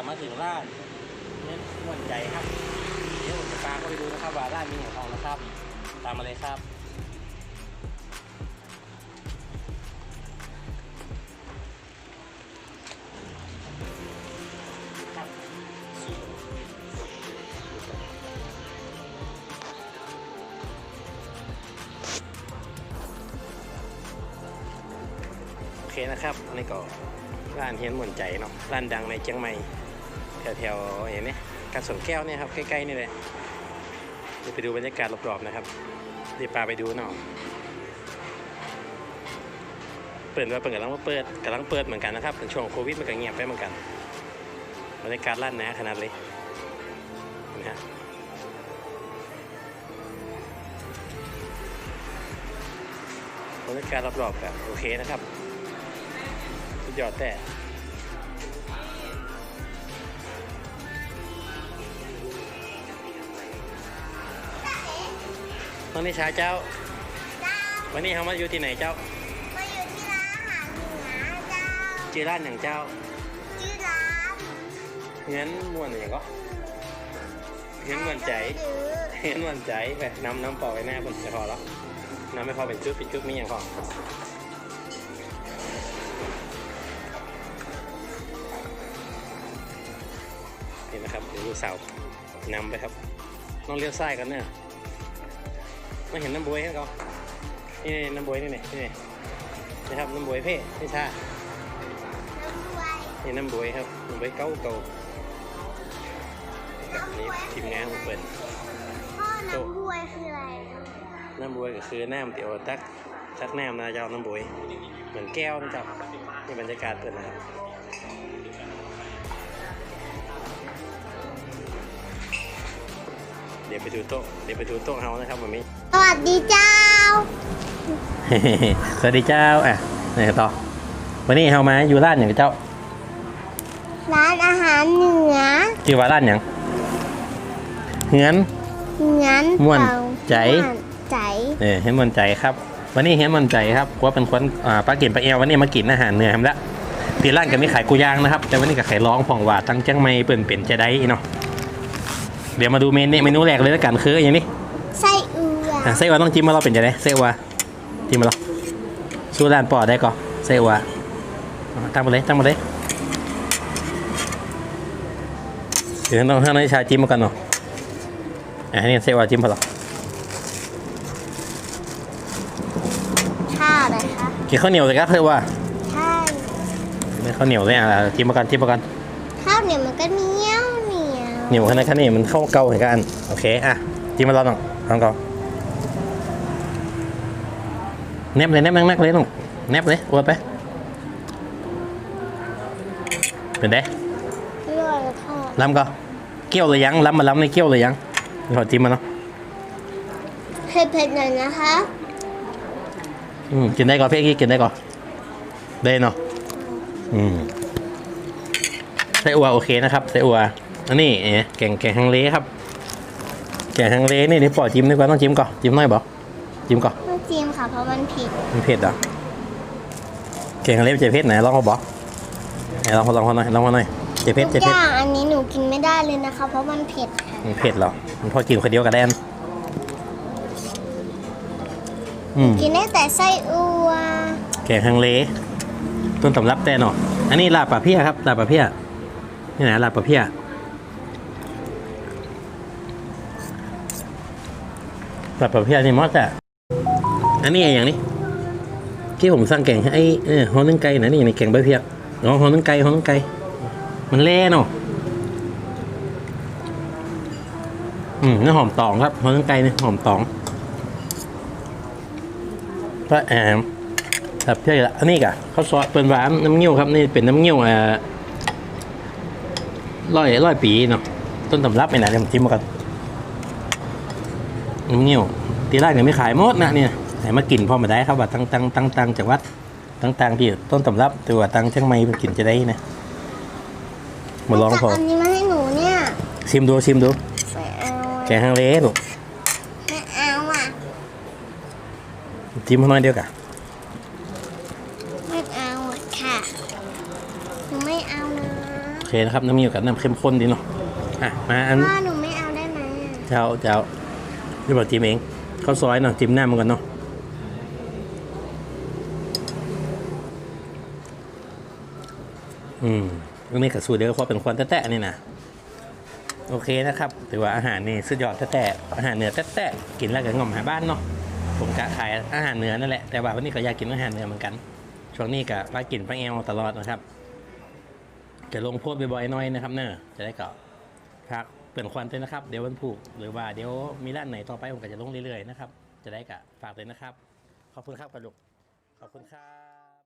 ลับมาถึงร้านเน้นม่วนใจครับ เดี๋ยวผมจะพาเข้าไปดูนะครับว่าร้านมีอย่างของนะครับ ตามมาเลยครับโอเคนะครับอันนี่ก็ร้านเฮียนหม่วนใจเนาะร้านดังในเชียงใหม่ แถวๆอย่างนี้กาดสวนแก้วเนี่ยครับใกล้ๆนี่เลยเดี๋ยวไปดูบรรยากาศรอบๆนะครับเดี๋ยวพาไปดูเนาะเปิดว่าเปิดกำลังว่าเปิดกำลังเปิดเหมือนกันนะครับเป็นช่วงโควิดมันก็เงียบไปเหมือนกันบรรยากาศร้านนาขนาดเลยนะฮะบรรยากาศรอบๆก็โอเคนะครับสุดยอดแต่ วันนี้เช้าเจ้า วันนี้เขามาอยู่ที่ไหนเจ้า มาอยู่ที่ร้านอาหารเหนือเจ้าชื่อร้านอย่างเจ้าชื่อร้านเงี้ยนม่วนอย่างก็เงี้ยนม่วนใจหรือเงี้ยนม่วนใจไปนำน้ำเปล่าไปแน่ผมจะพอแล้วน้ำไม่พอเป็นจุดเป็นจุดมีอย่างพอนี่นะครับเดี๋ยวลูกสาวนำไปครับน้องเลี้ยวซ้ายกันเนี่ย ไม่เห็นน้ำบวยให้เขานี่ๆน้ำบวยนี่นี่นี่นะครับน้ำบวยเพ่ไม่ใช่น้ำบวยนี่น้ำบวยครับน้ำบวยเก้าเก่ากับนี่ทีมงานของเปิดพ่อน้ำบวยคืออะไรน้ำบวยก็คือน้ำเตียวตักตักน้ำนะเจ้าน้ำบวยเหมือนแก้วนะเจ้านี่บรรยากาศเปิดนะครับ เดี๋ยวไปดูโต๊ะเดี๋ยวไปดูโต๊ะเฮานะครับวันนี้สวัสดีเจ้า สวัสดีเจ้าอะนี่ต่อวันนี้เฮามาอยู่ร้านอย่างเจ้า ร้านอาหารเหนือชื่อว่าร้านอย่างเฮือนเหนือนม่วนเป่าใจม่วนใจเออเห็นมันใจครับ วันนี้เห็นมันใจครับว่าเป็นคนอ่าปลากินปลาเอววันนี้มากินอาหารเหนือครับละปีร้านก็มีขายกูย่างนะครับ แต่วันนี้ก็ขายร้องผ่องหวาดตั้งจังไม่เปิ่นเป็นจะได้เนาะ เดี๋ยวมาดูเมนูเมนูแรกเลยแล้วกันคืออย่างนี้ไส้อั่วอะไส้อัวต้องจิ้มมาเราเป็นจะได้ไส้อัวจิ้มมาเราสู้ร้านปอดได้ก่อนไส้อัวอะตั้งมาเลยตั้งมาเลยเดี๋ยวต้องให้น้อยชายจิ้มมากันเนาะอะนี่ไส้อัวจิ้มพอหรอข้าวอะไรคะกินข้าวเหนียวเลยครับไส้อัวใช่ไม่ข้าวเหนียวเลยอะจิ้มมากันจิ้มมากันข้าวเหนียวมันก็เหนียวเหนียว เหนียวขนาดนี้มันเข้าเกาเหมือนกัน โอเค อะจิ้มมาลองหน่อยลองก่อนแนบเลยแนบนักๆเลยน้องแนบเลยอวดไป เป็นไงเลือดทอดล้ำก็เกี่ยวเลยยังล้ำมาล้ำในเกี่ยวเลยยังขอจิ้มมาเนาะเผ็ดๆหน่อยนะคะอืมกินได้ก่อนพี่กี้กินได้ก่อนได้เนาะอืมไส้อัวโอเคนะครับไส้อัว อันนี้เอ๊ะแกงแกงฮังเลครับ แกงฮังเลนี่นี่ปล่อยจิ้มดีกว่าต้องจิ้มก่อนจิ้มหน่อยบ่จิ้มก่อนไม่จิ้มค่ะเพราะมันผิดมันเผ็ดเหรอะแกงฮังเลมันจะเผ็ดไหนลองเอาบ่ไหนลองลองเขาหน่อยลองเขาหน่อยจะเผ็ดทุจะกอเผ็ดย่างอันนี้หนูกินไม่ได้เลยนะคะ เพราะมันเผ็ดค่ะมันเผ็ดเหรอมันพอกินคนเดียวกับแดนอืมกินได้แต่ไส้อั่วแกงฮังเลต้นตำรับแต่เนาะอันนี้ลาบปลาเพี้ยครับลาบปลาเพี้ยนี่ไหนลาบปลาเพี้ย ลาบปลาเพียนี่มอสอะอันนี้อย่างนี้ที่ผมสั่งแกงให้ไอ้เออหอนึ่งไก่นะนี่ในแกงใบเพี้ยอ๋อหอนึ่งไก่หอนึ่งไก่มันเล่เนาะอืมนี่หอมตองครับหอนึ่งไก่นี่หอมตองพระแอมครับใช่ละอันนี้กะข้าวซอยเป็นหวานน้ำเงี้ยวครับนี่เป็นน้ำเงี้ยวอ่าร้อยร้อยปีเนาะต้นตำรับไปไหนเดี๋ยวผมจิ้มมากันน้ำ เงี้ยวตีแรกเนี่ยไม่ขายหมดนะเนี่ยไหนมากินพอมาได้ครับว่าตั้งตั้งตั้งตั้งจากวัดตั้งตั้งที่ต้นตำรับแต่ว่าตั้งเชียงใหม่เป็นกินจะได้นะมาลองพอจับอันนี้มาให้หนูเนี่ยชิมดูชิมดูไม่เอาแกงฮังเลลูกไม่เอาอะจิ้มให้น้อยเดียวกะไม่เอาอะค่ะหนูไม่เอานะเคนะครับน้ำมีกับน้ำเข้มข้นดีเนาะอะมาอันพ่อหนูไม่เอาได้ไหมอะเจ้าเจ้า พี่บอกจิ้มเองข้าวซอยเนาะจิ้มหน้ามันก่อนเนาะอืมอันนี้กับสูตรเดียวก็เป็นควันแตะๆนี่นะโอเคนะครับถือว่าอาหารนี่สุดยอดแตะอาหารเหนือแตะๆกินแล้วก็งอมหาบ้านเนาะผมกะขายอาหารเหนือนั่นแหละแต่ว่าวันนี้ก็อยากกินอาหารเหนือเหมือนกันช่วงนี้ก็ว่ากินปลาแอวตลอดนะครับ จะลงโพสบ่อยๆน้อยนะครับ เนอะจะได้เกาะพัก เปลี่ยนควันเลยนะครับ เดี๋ยววันผูกหรือว่าเดี๋ยวมีร้านไหนต่อไปผมก็จะลงเรื่อยๆนะครับ จะได้กะฝากเลยนะครับ ขอบคุณครับกระลุกขอบคุณครับ